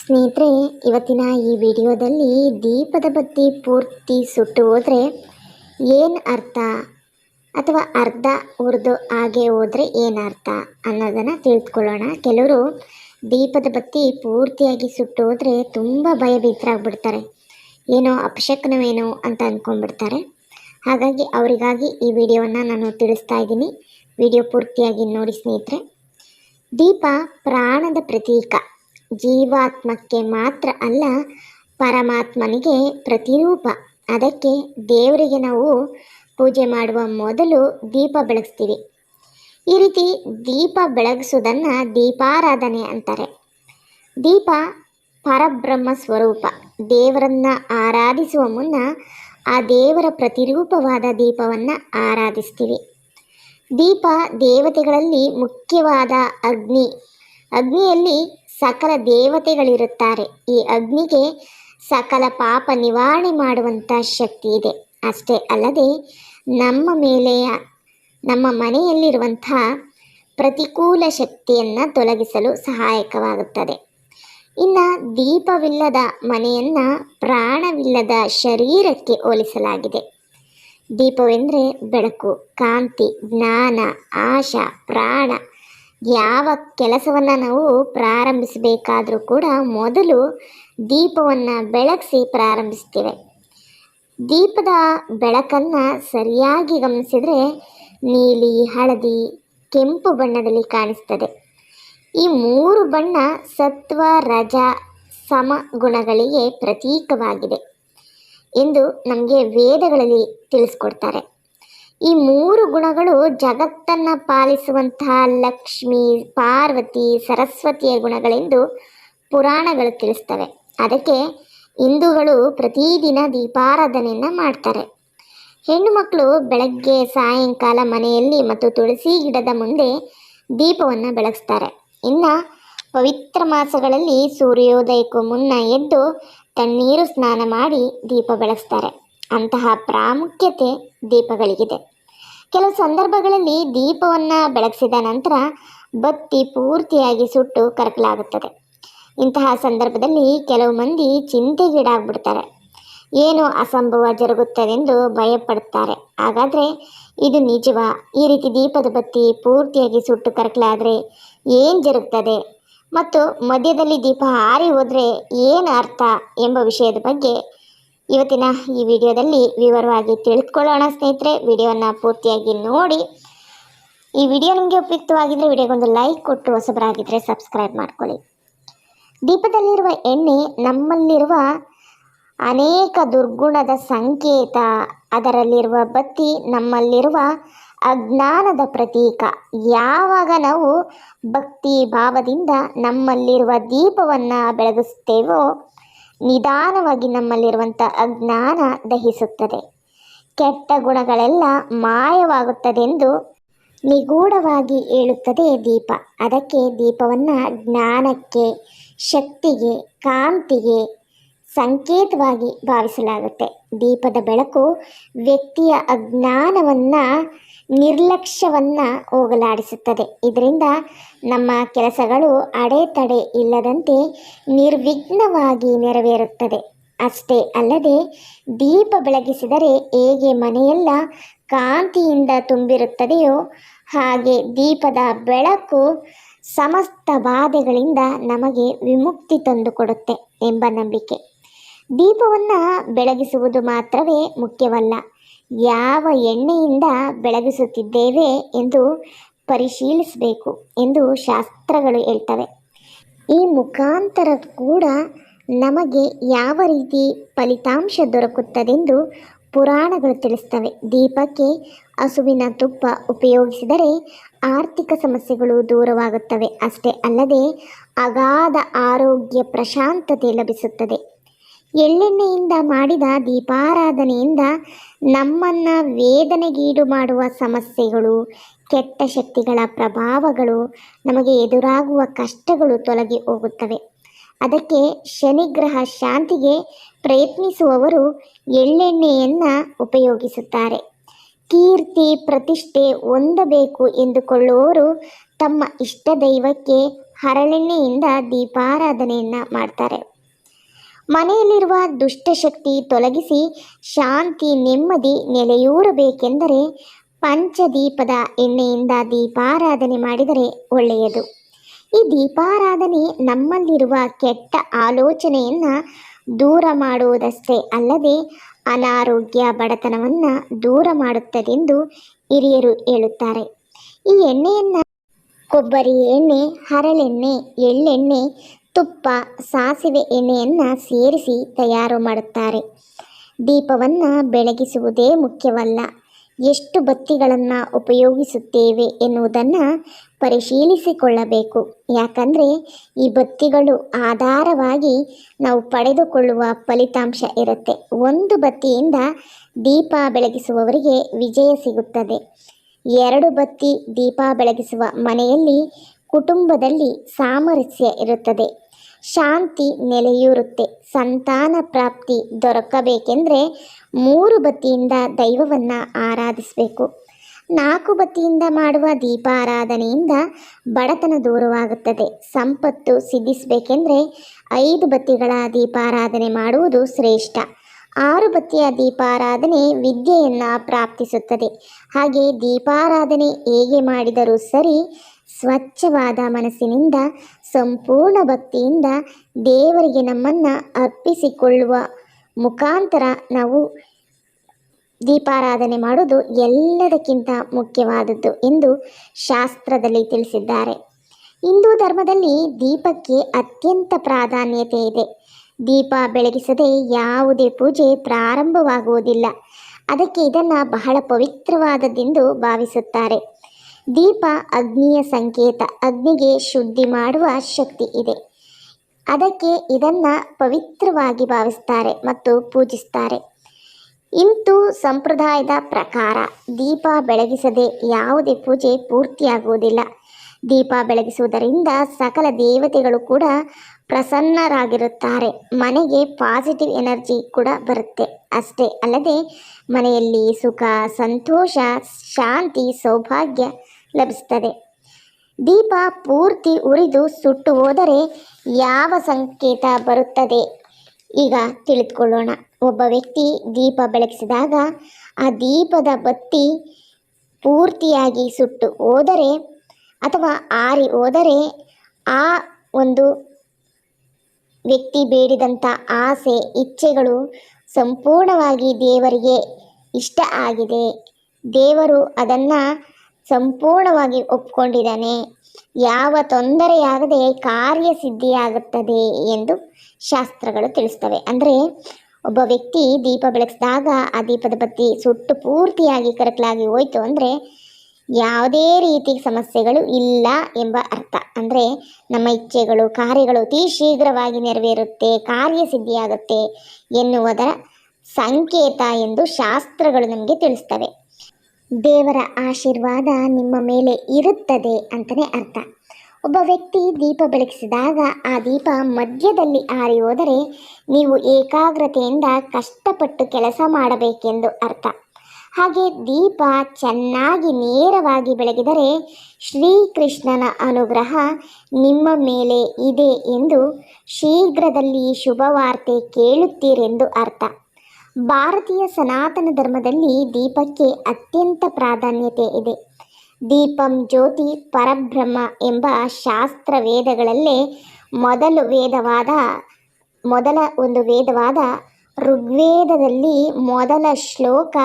ಸ್ನೇಹಿತರೆ, ಇವತ್ತಿನ ಈ ವಿಡಿಯೋದಲ್ಲಿ ದೀಪದ ಬತ್ತಿ ಪೂರ್ತಿ ಸುಟ್ಟು ಹೋದರೆ ಏನು ಅರ್ಥ? ಅಥವಾ ಅರ್ಧ ಉರಿದು ಹಾಗೆ ಹೋದರೆ ಏನು ಅರ್ಥ ಅನ್ನೋದನ್ನು ತಿಳಿದುಕೊಳ್ಳೋಣ ಕೆಲವರು ದೀಪದ ಬತ್ತಿ ಪೂರ್ತಿಯಾಗಿ ಸುಟ್ಟು ಹೋದರೆ ತುಂಬ ಭಯಭೀತರಾಗ್ಬಿಡ್ತಾರೆ ಏನೋ ಅಪಶಕ್ನವೇನೋ ಅಂತ ಅಂದ್ಕೊಂಡ್ಬಿಡ್ತಾರೆ ಹಾಗಾಗಿ ಅವರಿಗಾಗಿ ಈ ವಿಡಿಯೋವನ್ನು ನಾನು ತಿಳಿಸ್ತಾ ಇದ್ದೀನಿ. ವಿಡಿಯೋ ಪೂರ್ತಿಯಾಗಿ ನೋಡಿ ಸ್ನೇಹಿತರೆ. ದೀಪ ಪ್ರಾಣದ ಪ್ರತೀಕ. ಜೀವಾತ್ಮಕ್ಕೆ ಮಾತ್ರ ಅಲ್ಲ, ಪರಮಾತ್ಮನಿಗೆ ಪ್ರತಿರೂಪ. ಅದಕ್ಕೆ ದೇವರಿಗೆ ನಾವು ಪೂಜೆ ಮಾಡುವ ಮೊದಲು ದೀಪ ಬೆಳಗಿಸ್ತೀವಿ. ಈ ರೀತಿ ದೀಪ ಬೆಳಗಿಸೋದನ್ನು ದೀಪಾರಾಧನೆ ಅಂತಾರೆ. ದೀಪ ಪರಬ್ರಹ್ಮ ಸ್ವರೂಪ. ದೇವರನ್ನ ಆರಾಧಿಸುವ ಮುನ್ನ ಆ ದೇವರ ಪ್ರತಿರೂಪವಾದ ದೀಪವನ್ನು ಆರಾಧಿಸ್ತೀವಿ. ದೀಪ ದೇವತೆಗಳಲ್ಲಿ ಮುಖ್ಯವಾದ ಅಗ್ನಿ. ಅಗ್ನಿಯಲ್ಲಿ ಸಕಲ ದೇವತೆಗಳಿರುತ್ತಾರೆ. ಈ ಅಗ್ನಿಗೆ ಸಕಲ ಪಾಪ ನಿವಾರಣೆ ಮಾಡುವಂಥ ಶಕ್ತಿ ಇದೆ. ಅಷ್ಟೇ ಅಲ್ಲದೆ ನಮ್ಮ ಮೇಲೆಯ, ನಮ್ಮ ಮನೆಯಲ್ಲಿರುವಂಥ ಪ್ರತಿಕೂಲ ಶಕ್ತಿಯನ್ನು ತೊಲಗಿಸಲು ಸಹಾಯಕವಾಗುತ್ತದೆ. ಇನ್ನು ದೀಪವಿಲ್ಲದ ಮನೆಯನ್ನು ಪ್ರಾಣವಿಲ್ಲದ ಶರೀರಕ್ಕೆ ಹೋಲಿಸಲಾಗಿದೆ. ದೀಪವೆಂದರೆ ಬೆಳಕು, ಕಾಂತಿ, ಜ್ಞಾನ, ಆಶಾ, ಪ್ರಾಣ. ಯಾವ ಕೆಲಸವನ್ನು ನಾವು ಪ್ರಾರಂಭಿಸಬೇಕಾದರೂ ಕೂಡ ಮೊದಲು ದೀಪವನ್ನು ಬೆಳಗಿಸಿ ಪ್ರಾರಂಭಿಸ್ತೇವೆ. ದೀಪದ ಬೆಳಕನ್ನು ಸರಿಯಾಗಿ ಗಮನಿಸಿದರೆ ನೀಲಿ, ಹಳದಿ, ಕೆಂಪು ಬಣ್ಣದಲ್ಲಿ ಕಾಣಿಸ್ತದೆ. ಈ ಮೂರು ಬಣ್ಣ ಸತ್ವ, ರಜ, ಸಮ ಗುಣಗಳಿಗೆ ಪ್ರತೀಕವಾಗಿದೆ ಎಂದು ನಮಗೆ ವೇದಗಳಲ್ಲಿ ತಿಳಿಸ್ಕೊಡ್ತಾರೆ. ಈ ಮೂರು ಗುಣಗಳು ಜಗತ್ತನ್ನು ಪಾಲಿಸುವಂತಹ ಲಕ್ಷ್ಮಿ, ಪಾರ್ವತಿ, ಸರಸ್ವತಿಯ ಗುಣಗಳೆಂದು ಪುರಾಣಗಳು ತಿಳಿಸ್ತವೆ. ಅದಕ್ಕೆ ಹಿಂದೂಗಳು ಪ್ರತಿದಿನ ದೀಪಾರಾಧನೆಯನ್ನು ಮಾಡ್ತಾರೆ. ಹೆಣ್ಣು ಮಕ್ಕಳು ಬೆಳಗ್ಗೆ, ಸಾಯಂಕಾಲ ಮನೆಯಲ್ಲಿ ಮತ್ತು ತುಳಸಿ ಗಿಡದ ಮುಂದೆ ದೀಪವನ್ನು ಬೆಳಗಿಸ್ತಾರೆ. ಇನ್ನು ಪವಿತ್ರ ಮಾಸಗಳಲ್ಲಿ ಸೂರ್ಯೋದಯಕ್ಕೂ ಮುನ್ನ ಎದ್ದು ತಣ್ಣೀರು ಸ್ನಾನ ಮಾಡಿ ದೀಪ ಬೆಳಗಿಸ್ತಾರೆ. ಅಂತಹ ಪ್ರಾಮುಖ್ಯತೆ ದೀಪಗಳಿಗಿದೆ. ಕೆಲವು ಸಂದರ್ಭಗಳಲ್ಲಿ ದೀಪವನ್ನು ಬೆಳಗಿಸಿದ ನಂತರ ಬತ್ತಿ ಪೂರ್ತಿಯಾಗಿ ಸುಟ್ಟು ಕರಕಲಾಗುತ್ತದೆ. ಇಂತಹ ಸಂದರ್ಭದಲ್ಲಿ ಕೆಲವು ಮಂದಿ ಚಿಂತೆಗೀಡಾಗ್ಬಿಡ್ತಾರೆ. ಏನು ಅಸಂಭವ ಜರುಗುತ್ತದೆಂದು ಭಯಪಡುತ್ತಾರೆ ಹಾಗಾದರೆ ಇದು ನಿಜವ? ಈ ರೀತಿ ದೀಪದ ಬತ್ತಿ ಪೂರ್ತಿಯಾಗಿ ಸುಟ್ಟು ಕರಕಲಾದರೆ ಏನು ಜರುಗ್ತದೆ? ಮತ್ತು ಮಧ್ಯದಲ್ಲಿ ದೀಪ ಹಾರಿ ಹೋದರೆ ಏನು ಅರ್ಥ ಎಂಬ ವಿಷಯದ ಬಗ್ಗೆ ಇವತ್ತಿನ ಈ ವಿಡಿಯೋದಲ್ಲಿ ವಿವರವಾಗಿ ತಿಳಿದುಕೊಳ್ಳೋಣ ಸ್ನೇಹಿತರೆ. ವಿಡಿಯೋನ ಪೂರ್ತಿಯಾಗಿ ನೋಡಿ. ಈ ವಿಡಿಯೋ ನಿಮಗೆ ಉಪಯುಕ್ತವಾಗಿದ್ದರೆ ವಿಡಿಯೋಗೊಂದು ಲೈಕ್ ಕೊಟ್ಟು ಹೊಸಬರಾಗಿದ್ದರೆ ಸಬ್ಸ್ಕ್ರೈಬ್ ಮಾಡ್ಕೊಳ್ಳಿ. ದೀಪದಲ್ಲಿರುವ ಎಣ್ಣೆ ನಮ್ಮಲ್ಲಿರುವ ಅನೇಕ ದುರ್ಗುಣದ ಸಂಕೇತ. ಅದರಲ್ಲಿರುವ ಬತ್ತಿ ನಮ್ಮಲ್ಲಿರುವ ಅಜ್ಞಾನದ ಪ್ರತೀಕ. ಯಾವಾಗ ನಾವು ಭಕ್ತಿ ಭಾವದಿಂದ ನಮ್ಮಲ್ಲಿರುವ ದೀಪವನ್ನು ಬೆಳಗಿಸ್ತೇವೋ ನಿಧಾನವಾಗಿ ನಮ್ಮಲ್ಲಿರುವಂಥ ಅಜ್ಞಾನ ದಹಿಸುತ್ತದೆ. ಕೆಟ್ಟ ಗುಣಗಳೆಲ್ಲ ಮಾಯವಾಗುತ್ತದೆಂದು ನಿಗೂಢವಾಗಿ ಹೇಳುತ್ತದೆ ದೀಪ. ಅದಕ್ಕೆ ದೀಪವನ್ನು ಜ್ಞಾನಕ್ಕೆ, ಶಕ್ತಿಗೆ, ಕಾಂತಿಗೆ ಸಂಕೇತವಾಗಿ ಭಾವಿಸಲಾಗುತ್ತೆ. ದೀಪದ ಬೆಳಕು ವ್ಯಕ್ತಿಯ ಅಜ್ಞಾನವನ್ನು ನಿರ್ಲಕ್ಷ್ಯವನ್ನು ಹೋಗಲಾಡಿಸುತ್ತದೆ. ಇದರಿಂದ ನಮ್ಮ ಕೆಲಸಗಳು ಅಡೆತಡೆ ಇಲ್ಲದಂತೆ ನಿರ್ವಿಘ್ನವಾಗಿ ನೆರವೇರುತ್ತದೆ. ಅಷ್ಟೇ ಅಲ್ಲದೆ, ದೀಪ ಬೆಳಗಿಸಿದರೆ ಹೇಗೆ ಮನೆಯೆಲ್ಲ ಕಾಂತಿಯಿಂದ ತುಂಬಿರುತ್ತದೆಯೋ ಹಾಗೆ ದೀಪದ ಬೆಳಕು ಸಮಸ್ತ ಬಾಧೆಗಳಿಂದ ನಮಗೆ ವಿಮುಕ್ತಿ ತಂದುಕೊಡುತ್ತೆ ಎಂಬ ನಂಬಿಕೆ. ದೀಪವನ್ನು ಬೆಳಗಿಸುವುದು ಮಾತ್ರವೇ ಮುಖ್ಯವಲ್ಲ. ಯಾವ ಎಣ್ಣೆಯಿಂದ ಬೆಳಗಿಸುತ್ತಿದ್ದೇವೆ ಎಂದು ಪರಿಶೀಲಿಸಬೇಕು ಎಂದು ಶಾಸ್ತ್ರಗಳು ಹೇಳ್ತವೆ. ಈ ಮುಖಾಂತರ ಕೂಡ ನಮಗೆ ಯಾವ ರೀತಿ ಫಲಿತಾಂಶ ದೊರಕುತ್ತದೆಂದು ಪುರಾಣಗಳು ತಿಳಿಸ್ತವೆ. ದೀಪಕ್ಕೆ ಹಸುವಿನ ತುಪ್ಪ ಉಪಯೋಗಿಸಿದರೆ ಆರ್ಥಿಕ ಸಮಸ್ಯೆಗಳು ದೂರವಾಗುತ್ತವೆ. ಅಷ್ಟೇ ಅಲ್ಲದೆ ಅಗಾಧ ಆರೋಗ್ಯ ಪ್ರಶಾಂತತೆ ಲಭಿಸುತ್ತದೆ. ಎಳ್ಳೆಣ್ಣೆಯಿಂದ ಮಾಡಿದ ದೀಪಾರಾಧನೆಯಿಂದ ನಮ್ಮನ್ನು ವೇದನೆಗೀಡು ಮಾಡುವ ಸಮಸ್ಯೆಗಳು, ಕೆಟ್ಟ ಶಕ್ತಿಗಳ ಪ್ರಭಾವಗಳು ನಮಗೆ ಎದುರಾಗುವ ಕಷ್ಟಗಳು ತೊಲಗಿ ಹೋಗುತ್ತವೆ. ಅದಕ್ಕೆ ಶನಿಗ್ರಹ ಶಾಂತಿಗೆ ಪ್ರಯತ್ನಿಸುವವರು ಎಳ್ಳೆಣ್ಣೆಯನ್ನು ಉಪಯೋಗಿಸುತ್ತಾರೆ. ಕೀರ್ತಿ, ಪ್ರತಿಷ್ಠೆ ಹೊಂದಬೇಕು ಎಂದುಕೊಳ್ಳುವವರು ತಮ್ಮ ಇಷ್ಟ ದೈವಕ್ಕೆ ಹರಳೆಣ್ಣೆಯಿಂದ ದೀಪಾರಾಧನೆಯನ್ನು ಮಾಡ್ತಾರೆ. ಮನೆಯಲ್ಲಿರುವ ದುಷ್ಟಶಕ್ತಿ ತೊಲಗಿಸಿ ಶಾಂತಿ, ನೆಮ್ಮದಿ ನೆಲೆಯೂರಬೇಕೆಂದರೆ ಪಂಚದೀಪದ ಎಣ್ಣೆಯಿಂದ ದೀಪಾರಾಧನೆ ಮಾಡಿದರೆ ಒಳ್ಳೆಯದು. ಈ ದೀಪಾರಾಧನೆ ನಮ್ಮಲ್ಲಿರುವ ಕೆಟ್ಟ ಆಲೋಚನೆಯನ್ನು ದೂರ ಮಾಡುವುದಷ್ಟೇ ಅಲ್ಲದೆ ಅನಾರೋಗ್ಯ ಬಡತನವನ್ನು ದೂರ ಮಾಡುತ್ತದೆಂದು ಹಿರಿಯರು ಹೇಳುತ್ತಾರೆ. ಈ ಎಣ್ಣೆಯನ್ನು ಕೊಬ್ಬರಿ ಎಣ್ಣೆ, ಹರಳೆಣ್ಣೆ, ಎಳ್ಳೆಣ್ಣೆ ತುಪ್ಪ, ಸಾಸಿವೆ ಎಣ್ಣೆಯನ್ನು ಸೇರಿಸಿ ತಯಾರು ಮಾಡುತ್ತಾರೆ. ದೀಪವನ್ನು ಬೆಳಗಿಸುವುದೇ ಮುಖ್ಯವಲ್ಲ. ಎಷ್ಟು ಬತ್ತಿಗಳನ್ನು ಉಪಯೋಗಿಸುತ್ತೇವೆ ಎನ್ನುವುದನ್ನು ಪರಿಶೀಲಿಸಿಕೊಳ್ಳಬೇಕು. ಯಾಕಂದರೆ ಈ ಬತ್ತಿಗಳು ಆಧಾರವಾಗಿ ನಾವು ಪಡೆದುಕೊಳ್ಳುವ ಫಲಿತಾಂಶ ಇರುತ್ತೆ. ಒಂದು ಬತ್ತಿಯಿಂದ ದೀಪ ಬೆಳಗಿಸುವವರಿಗೆ ವಿಜಯ ಸಿಗುತ್ತದೆ. ಎರಡು ಬತ್ತಿ ದೀಪ ಬೆಳಗಿಸುವ ಮನೆಯಲ್ಲಿ ಕುಟುಂಬದಲ್ಲಿ ಸಾಮರಸ್ಯ ಇರುತ್ತದೆ. ಶಾಂತಿ ನೆಲೆಯೂರುತ್ತೆ. ಸಂತಾನ ಪ್ರಾಪ್ತಿ ದೊರಕಬೇಕೆಂದರೆ ಮೂರು ಬತ್ತಿಯಿಂದ ದೈವವನ್ನು ಆರಾಧಿಸಬೇಕು. ನಾಲ್ಕು ಬತ್ತಿಯಿಂದ ಮಾಡುವ ದೀಪಾರಾಧನೆಯಿಂದ ಬಡತನ ದೂರವಾಗುತ್ತದೆ. ಸಂಪತ್ತು ಸಿದ್ಧಿಸಬೇಕೆಂದರೆ ಐದು ಬತ್ತಿಗಳ ದೀಪಾರಾಧನೆ ಮಾಡುವುದು ಶ್ರೇಷ್ಠ. ಆರು ಬತ್ತಿಯ ದೀಪಾರಾಧನೆ ವಿದ್ಯೆಯನ್ನು ಪ್ರಾಪ್ತಿಸುತ್ತದೆ. ಹಾಗೆ ದೀಪಾರಾಧನೆ ಹೇಗೆ ಮಾಡಿದರೂ ಸರಿ ಸ್ವಚ್ಛವಾದ ಮನಸ್ಸಿನಿಂದ ಸಂಪೂರ್ಣ ಭಕ್ತಿಯಿಂದ ದೇವರಿಗೆ ನಮ್ಮನ್ನು ಅರ್ಪಿಸಿಕೊಳ್ಳುವ ಮುಖಾಂತರ ನಾವು ದೀಪಾರಾಧನೆ ಮಾಡುವುದು ಎಲ್ಲದಕ್ಕಿಂತ ಮುಖ್ಯವಾದದ್ದು ಎಂದು ಶಾಸ್ತ್ರದಲ್ಲಿ ತಿಳಿಸಿದ್ದಾರೆ. ಹಿಂದೂ ಧರ್ಮದಲ್ಲಿ ದೀಪಕ್ಕೆ ಅತ್ಯಂತ ಪ್ರಾಧಾನ್ಯತೆ ಇದೆ. ದೀಪ ಬೆಳಗಿಸದೆ ಯಾವುದೇ ಪೂಜೆ ಪ್ರಾರಂಭವಾಗುವುದಿಲ್ಲ. ಅದಕ್ಕೆ ಇದನ್ನು ಬಹಳ ಪವಿತ್ರವಾದದ್ದೆಂದು ಭಾವಿಸುತ್ತಾರೆ. ದೀಪ ಅಗ್ನಿಯ ಸಂಕೇತ, ಅಗ್ನಿಗೆ ಶುದ್ಧಿ ಮಾಡುವ ಶಕ್ತಿ ಇದೆ. ಅದಕ್ಕೆ ಇದನ್ನು ಪವಿತ್ರವಾಗಿ ಭಾವಿಸ್ತಾರೆ ಮತ್ತು ಪೂಜಿಸ್ತಾರೆ. ಇಂತು ಸಂಪ್ರದಾಯದ ಪ್ರಕಾರ ದೀಪ ಬೆಳಗಿಸದೆ ಯಾವುದೇ ಪೂಜೆ ಪೂರ್ತಿಯಾಗುವುದಿಲ್ಲ. ದೀಪ ಬೆಳಗಿಸುವುದರಿಂದ ಸಕಲ ದೇವತೆಗಳು ಕೂಡ ಪ್ರಸನ್ನರಾಗಿರುತ್ತಾರೆ. ಮನೆಗೆ ಪಾಸಿಟಿವ್ ಎನರ್ಜಿ ಕೂಡ ಬರುತ್ತೆ. ಅಷ್ಟೇ ಅಲ್ಲದೆ ಮನೆಯಲ್ಲಿ ಸುಖ, ಸಂತೋಷ, ಶಾಂತಿ, ಸೌಭಾಗ್ಯ ಲಭಿಸ್ತದೆ ದೀಪ ಪೂರ್ತಿ ಉರಿದು ಸುಟ್ಟು ಹೋದರೆ ಯಾವ ಸಂಕೇತ ಬರುತ್ತದೆ? ಈಗ ತಿಳಿದುಕೊಳ್ಳೋಣ. ಒಬ್ಬ ವ್ಯಕ್ತಿ ದೀಪ ಬೆಳಗಿಸಿದಾಗ ಆ ದೀಪದ ಬತ್ತಿ ಪೂರ್ತಿಯಾಗಿ ಸುಟ್ಟು ಹೋದರೆ ಅಥವಾ ಆರಿ ಹೋದರೆ ಆ ಒಂದು ವ್ಯಕ್ತಿ ಬೇಡಿದಂಥ ಆಸೆ, ಇಚ್ಛೆಗಳು ಸಂಪೂರ್ಣವಾಗಿ ದೇವರಿಗೆ ಇಷ್ಟ ಆಗಿದೆ. ದೇವರು ಅದನ್ನು ಸಂಪೂರ್ಣವಾಗಿ ಒಪ್ಕೊಂಡಿದ್ದಾನೆ. ಯಾವ ತೊಂದರೆಯಾಗದೆ ಕಾರ್ಯ ಸಿದ್ಧಿಯಾಗುತ್ತದೆ ಎಂದು ಶಾಸ್ತ್ರಗಳು ತಿಳಿಸ್ತವೆ. ಅಂದರೆ ಒಬ್ಬ ವ್ಯಕ್ತಿ ದೀಪ ಬೆಳಗಿಸಿದಾಗ ಆ ದೀಪದ ಬತ್ತಿ ಸುಟ್ಟು ಪೂರ್ತಿಯಾಗಿ ಕರಕಲಾಗಿ ಹೋಯಿತು ಅಂದರೆ ಯಾವುದೇ ರೀತಿ ಸಮಸ್ಯೆಗಳು ಇಲ್ಲ ಎಂಬ ಅರ್ಥ. ಅಂದರೆ ನಮ್ಮ ಇಚ್ಛೆಗಳು, ಕಾರ್ಯಗಳು ಅತಿ ಶೀಘ್ರವಾಗಿ ನೆರವೇರುತ್ತೆ ಕಾರ್ಯ ಸಿದ್ಧಿಯಾಗುತ್ತೆ ಎನ್ನುವುದರ ಸಂಕೇತ ಎಂದು ಶಾಸ್ತ್ರಗಳು ನಮಗೆ ತಿಳಿಸ್ತವೆ. ದೇವರ ಆಶೀರ್ವಾದ ನಿಮ್ಮ ಮೇಲೆ ಇರುತ್ತದೆ ಅಂತಲೇ ಅರ್ಥ. ಒಬ್ಬ ವ್ಯಕ್ತಿ ದೀಪ ಬೆಳಗಿಸಿದಾಗ ಆ ದೀಪ ಮಧ್ಯದಲ್ಲಿ ಆರಿ ಹೋದರೆ ನೀವು ಏಕಾಗ್ರತೆಯಿಂದ ಕಷ್ಟಪಟ್ಟು ಕೆಲಸ ಮಾಡಬೇಕೆಂದು ಅರ್ಥ. ಹಾಗೆ ದೀಪ ಚೆನ್ನಾಗಿ ನೇರವಾಗಿ ಬೆಳಗಿದರೆ ಶ್ರೀಕೃಷ್ಣನ ಅನುಗ್ರಹ ನಿಮ್ಮ ಮೇಲೆ ಇದೆ ಎಂದು ಶೀಘ್ರದಲ್ಲಿ ಶುಭವಾರ್ತೆ ಕೇಳುತ್ತೀರೆಂದು ಅರ್ಥ. ಭಾರತೀಯ ಸನಾತನ ಧರ್ಮದಲ್ಲಿ ದೀಪಕ್ಕೆ ಅತ್ಯಂತ ಪ್ರಾಧಾನ್ಯತೆ ಇದೆ. ದೀಪಂ ಜ್ಯೋತಿ ಪರಬ್ರಹ್ಮ ಎಂಬ ಶಾಸ್ತ್ರ ವೇದಗಳಲ್ಲೇ ಮೊದಲು ವೇದವಾದ, ಮೊದಲ ಒಂದು ವೇದವಾದ ಋಗ್ವೇದದಲ್ಲಿ ಮೊದಲ ಶ್ಲೋಕ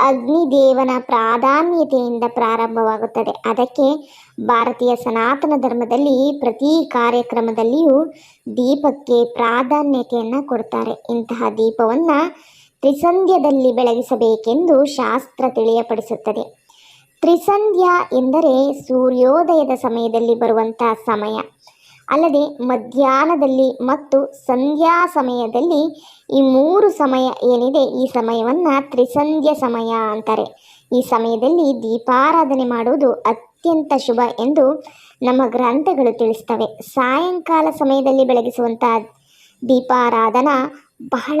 ಅಗ್ನಿದೇವನ ಪ್ರಾಧಾನ್ಯತೆಯಿಂದ ಪ್ರಾರಂಭವಾಗುತ್ತದೆ. ಅದಕ್ಕೆ ಭಾರತೀಯ ಸನಾತನ ಧರ್ಮದಲ್ಲಿ ಪ್ರತಿ ಕಾರ್ಯಕ್ರಮದಲ್ಲಿಯೂ ದೀಪಕ್ಕೆ ಪ್ರಾಧಾನ್ಯತೆಯನ್ನು ಕೊಡ್ತಾರೆ. ಇಂತಹ ದೀಪವನ್ನು ತ್ರಿಸಂಧ್ಯದಲ್ಲಿ ಬೆಳಗಿಸಬೇಕೆಂದು ಶಾಸ್ತ್ರ ತಿಳಿಯಪಡಿಸುತ್ತದೆ. ತ್ರಿಸಂಧ್ಯ ಎಂದರೆ ಸೂರ್ಯೋದಯದ ಸಮಯದಲ್ಲಿ ಬರುವಂತಹ ಸಮಯ. ಅಲ್ಲದೆ ಮಧ್ಯಾಹ್ನದಲ್ಲಿ ಮತ್ತು ಸಂಧ್ಯಾ ಸಮಯದಲ್ಲಿ ಈ ಮೂರು ಸಮಯ ಏನಿದೆ, ಈ ಸಮಯವನ್ನು ತ್ರಿಸಂಧ್ಯ ಸಮಯ ಅಂತಾರೆ. ಈ ಸಮಯದಲ್ಲಿ ದೀಪಾರಾಧನೆ ಮಾಡುವುದು ಅತ್ಯಂತ ಶುಭ ಎಂದು ನಮ್ಮ ಗ್ರಂಥಗಳು ತಿಳಿಸ್ತವೆ. ಸಾಯಂಕಾಲ ಸಮಯದಲ್ಲಿ ಬೆಳಗಿಸುವಂತಹ ದೀಪಾರಾಧನಾ ಬಹಳ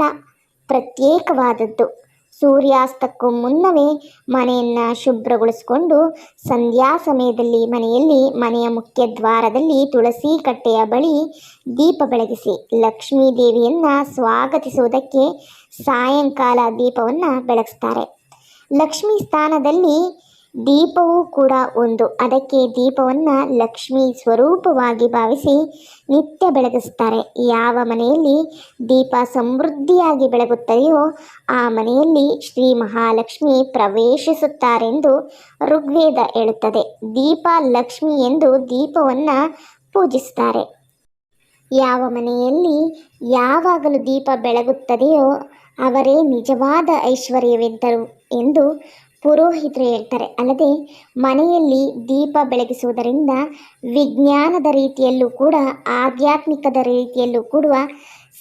ಪ್ರತ್ಯೇಕವಾದದ್ದು. ಸೂರ್ಯಾಸ್ತಕ್ಕೂ ಮುನ್ನವೇ ಮನೆಯನ್ನು ಶುಭ್ರಗೊಳಿಸಿಕೊಂಡು ಸಂಧ್ಯಾ ಸಮಯದಲ್ಲಿ ಮನೆಯಲ್ಲಿ ಮನೆಯ ಮುಖ್ಯ ದ್ವಾರದಲ್ಲಿ ತುಳಸಿ ಕಟ್ಟೆಯ ಬಳಿ ದೀಪ ಬೆಳಗಿಸಿ ಲಕ್ಷ್ಮೀ ದೇವಿಯನ್ನು ಸ್ವಾಗತಿಸುವುದಕ್ಕೆ ಸಾಯಂಕಾಲ ದೀಪವನ್ನು ಬೆಳಗಿಸ್ತಾರೆ. ಲಕ್ಷ್ಮೀ ಸ್ಥಾನದಲ್ಲಿ ದೀಪವೂ ಕೂಡ ಒಂದು. ಅದಕ್ಕೆ ದೀಪವನ್ನು ಲಕ್ಷ್ಮೀ ಸ್ವರೂಪವಾಗಿ ಭಾವಿಸಿ ನಿತ್ಯ ಬೆಳಗಿಸ್ತಾರೆ. ಯಾವ ಮನೆಯಲ್ಲಿ ದೀಪ ಸಮೃದ್ಧಿಯಾಗಿ ಬೆಳಗುತ್ತದೆಯೋ ಆ ಮನೆಯಲ್ಲಿ ಶ್ರೀ ಮಹಾಲಕ್ಷ್ಮಿ ಪ್ರವೇಶಿಸುತ್ತಾರೆಂದು ಋಗ್ವೇದ ಹೇಳುತ್ತದೆ. ದೀಪ ಲಕ್ಷ್ಮಿ ಎಂದು ದೀಪವನ್ನು ಪೂಜಿಸ್ತಾರೆ. ಯಾವ ಮನೆಯಲ್ಲಿ ಯಾವಾಗಲೂ ದೀಪ ಬೆಳಗುತ್ತದೆಯೋ ಅವರೇ ನಿಜವಾದ ಐಶ್ವರ್ಯವೆಂದರು ಎಂದು ಪುರೋಹಿತರು ಹೇಳ್ತಾರೆ. ಅಲ್ಲದೆ, ಮನೆಯಲ್ಲಿ ದೀಪ ಬೆಳಗಿಸುವುದರಿಂದ ವಿಜ್ಞಾನದ ರೀತಿಯಲ್ಲೂ ಕೂಡ, ಆಧ್ಯಾತ್ಮಿಕದ ರೀತಿಯಲ್ಲೂ ಕೂಡ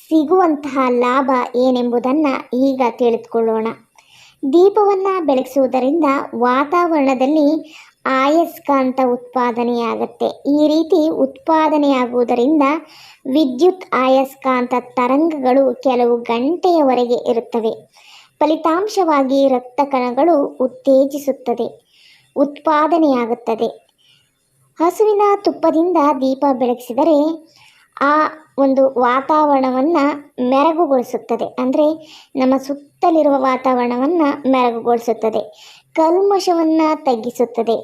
ಸಿಗುವಂತಹ ಲಾಭ ಏನೆಂಬುದನ್ನು ಈಗ ತಿಳಿದುಕೊಳ್ಳೋಣ. ದೀಪವನ್ನು ಬೆಳಗಿಸುವುದರಿಂದ ವಾತಾವರಣದಲ್ಲಿ ಆಯಸ್ಕಾಂತ ಉತ್ಪಾದನೆಯಾಗುತ್ತೆ. ಈ ರೀತಿ ಉತ್ಪಾದನೆಯಾಗುವುದರಿಂದ ವಿದ್ಯುತ್ ಆಯಸ್ಕಾಂತ ತರಂಗಗಳು ಕೆಲವು ಗಂಟೆಯವರೆಗೆ ಇರುತ್ತವೆ. ಫಲಿತಾಂಶವಾಗಿ ರಕ್ತ ಕಣಗಳು ಉತ್ತೇಜಿಸುತ್ತದೆ, ಉತ್ಪಾದನೆಯಾಗುತ್ತದೆ. ಹಸುವಿನ ತುಪ್ಪದಿಂದ ದೀಪ ಬೆಳಗಿಸಿದರೆ ಆ ಒಂದು ವಾತಾವರಣವನ್ನು ಮೆರಗುಗೊಳಿಸುತ್ತದೆ. ಅಂದರೆ ನಮ್ಮ ಸುತ್ತಲಿರುವ ವಾತಾವರಣವನ್ನು ಮೆರಗುಗೊಳಿಸುತ್ತದೆ. ಕಲ್ಮಶವನ್ನು ತಗ್ಗಿಸುತ್ತದೆ.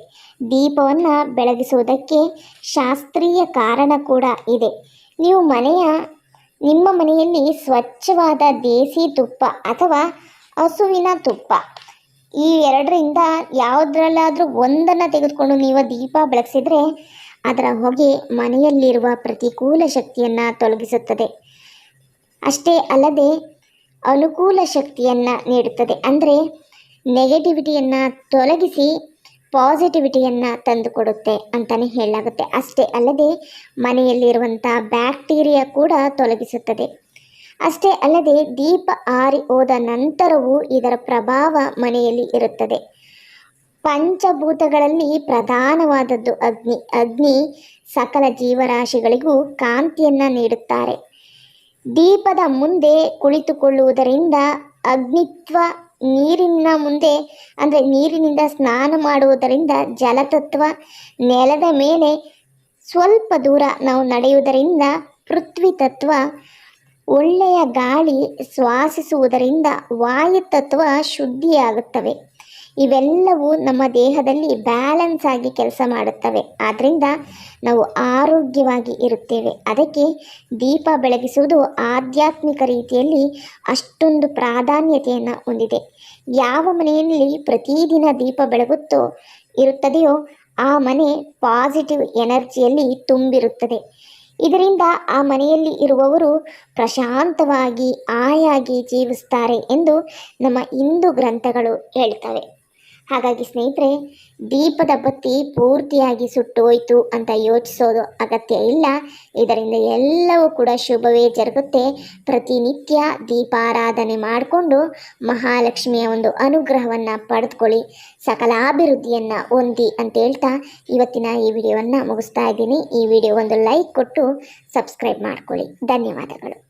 ದೀಪವನ್ನು ಬೆಳಗಿಸುವುದಕ್ಕೆ ಶಾಸ್ತ್ರೀಯ ಕಾರಣ ಕೂಡ ಇದೆ. ನೀವು ಮನೆಯ, ನಿಮ್ಮ ಮನೆಯಲ್ಲಿ ಸ್ವಚ್ಛವಾದ ದೇಸಿ ತುಪ್ಪ ಅಥವಾ ಹಸುವಿನ ತುಪ್ಪ. ಈ ಎರಡರಿಂದ ಯಾವುದ್ರಲ್ಲಾದರೂ ಒಂದನ್ನು ತೆಗೆದುಕೊಂಡು ನೀವು ದೀಪ ಬೆಳಗಿಸಿದ್ರೆ ಅದರ ಹೊಗೆ ಮನೆಯಲ್ಲಿರುವ ಪ್ರತಿಕೂಲ ಶಕ್ತಿಯನ್ನು ತೊಲಗಿಸುತ್ತದೆ. ಅಷ್ಟೇ ಅಲ್ಲದೆ ಅನುಕೂಲ ಶಕ್ತಿಯನ್ನು ನೀಡುತ್ತದೆ. ಅಂದರೆ ನೆಗೆಟಿವಿಟಿಯನ್ನು ತೊಲಗಿಸಿ ಪಾಸಿಟಿವಿಟಿಯನ್ನು ತಂದುಕೊಡುತ್ತೆ ಅಂತಲೇ ಹೇಳಲಾಗುತ್ತೆ. ಅಷ್ಟೇ ಅಲ್ಲದೆ ಮನೆಯಲ್ಲಿರುವಂಥ ಬ್ಯಾಕ್ಟೀರಿಯಾ ಕೂಡ ತೊಲಗಿಸುತ್ತದೆ. ಅಷ್ಟೇ ಅಲ್ಲದೆ ದೀಪ ಆರಿ ಹೋದ ನಂತರವೂ ಇದರ ಪ್ರಭಾವ ಮನೆಯಲ್ಲಿ ಇರುತ್ತದೆ. ಪಂಚಭೂತಗಳಲ್ಲಿ ಪ್ರಧಾನವಾದದ್ದು ಅಗ್ನಿ. ಅಗ್ನಿ ಸಕಲ ಜೀವರಾಶಿಗಳಿಗೂ ಕಾಂತಿಯನ್ನು ನೀಡುತ್ತಾರೆ. ದೀಪದ ಮುಂದೆ ಕುಳಿತುಕೊಳ್ಳುವುದರಿಂದ ಅಗ್ನಿತ್ವ ನೀರಿನ ಮುಂದೆ, ಅಂದರೆ ನೀರಿನಿಂದ ಸ್ನಾನ ಮಾಡುವುದರಿಂದ ಜಲತತ್ವ ನೆಲದ ಮೇಲೆ ಸ್ವಲ್ಪ ದೂರ ನಾವು ನಡೆಯುವುದರಿಂದ ಪೃಥ್ವಿ ತತ್ವ ಒಳ್ಳೆಯ ಗಾಳಿ ಶ್ವಾಸಿಸುವುದರಿಂದ ವಾಯುತತ್ವ ಶುದ್ಧಿಯಾಗುತ್ತವೆ. ಇವೆಲ್ಲವೂ ನಮ್ಮ ದೇಹದಲ್ಲಿ ಬ್ಯಾಲೆನ್ಸ್ ಆಗಿ ಕೆಲಸ ಮಾಡುತ್ತವೆ. ಆದ್ದರಿಂದ ನಾವು ಆರೋಗ್ಯವಾಗಿ ಇರುತ್ತೇವೆ. ಅದಕ್ಕೆ ದೀಪ ಬೆಳಗಿಸುವುದು ಆಧ್ಯಾತ್ಮಿಕ ರೀತಿಯಲ್ಲಿ ಅಷ್ಟೊಂದು ಪ್ರಾಧಾನ್ಯತೆಯನ್ನು ಹೊಂದಿದೆ. ಯಾವ ಮನೆಯಲ್ಲಿ ಪ್ರತಿದಿನ ದೀಪ ಬೆಳಗುತ್ತೋ ಇರುತ್ತದೆಯೋ ಆ ಮನೆ ಪಾಸಿಟಿವ್ ಎನರ್ಜಿಯಲ್ಲಿ ತುಂಬಿರುತ್ತದೆ. ಇದರಿಂದ ಆ ಮನೆಯಲ್ಲಿ ಇರುವವರು ಪ್ರಶಾಂತವಾಗಿ ಆಯಾಗಿ ಜೀವಿಸ್ತಾರೆ ಎಂದು ನಮ್ಮ ಹಿಂದೂ ಗ್ರಂಥಗಳು ಹೇಳ್ತವೆ. ಹಾಗಾಗಿ ಸ್ನೇಹಿತರೆ, ದೀಪದ ಬತ್ತಿ ಪೂರ್ತಿಯಾಗಿ ಸುಟ್ಟು ಹೋಯಿತು ಅಂತ ಯೋಚಿಸೋದು ಅಗತ್ಯ ಇಲ್ಲ. ಇದರಿಂದ ಎಲ್ಲವೂ ಕೂಡ ಶುಭವೇ ಜರುಗುತ್ತೆ. ಪ್ರತಿನಿತ್ಯ ದೀಪಾರಾಧನೆ ಮಾಡಿಕೊಂಡು ಮಹಾಲಕ್ಷ್ಮಿಯ ಒಂದು ಅನುಗ್ರಹವನ್ನು ಪಡೆದುಕೊಳ್ಳಿ, ಸಕಲಾಭಿವೃದ್ಧಿಯನ್ನು ಹೊಂದಿ ಅಂತ ಹೇಳ್ತಾ ಇವತ್ತಿನ ಈ ವಿಡಿಯೋವನ್ನು ಮುಗಿಸ್ತಾ ಇದ್ದೀನಿ. ಈ ವಿಡಿಯೋ ಒಂದು ಲೈಕ್ ಕೊಟ್ಟು ಸಬ್ಸ್ಕ್ರೈಬ್ ಮಾಡ್ಕೊಳ್ಳಿ. ಧನ್ಯವಾದಗಳು.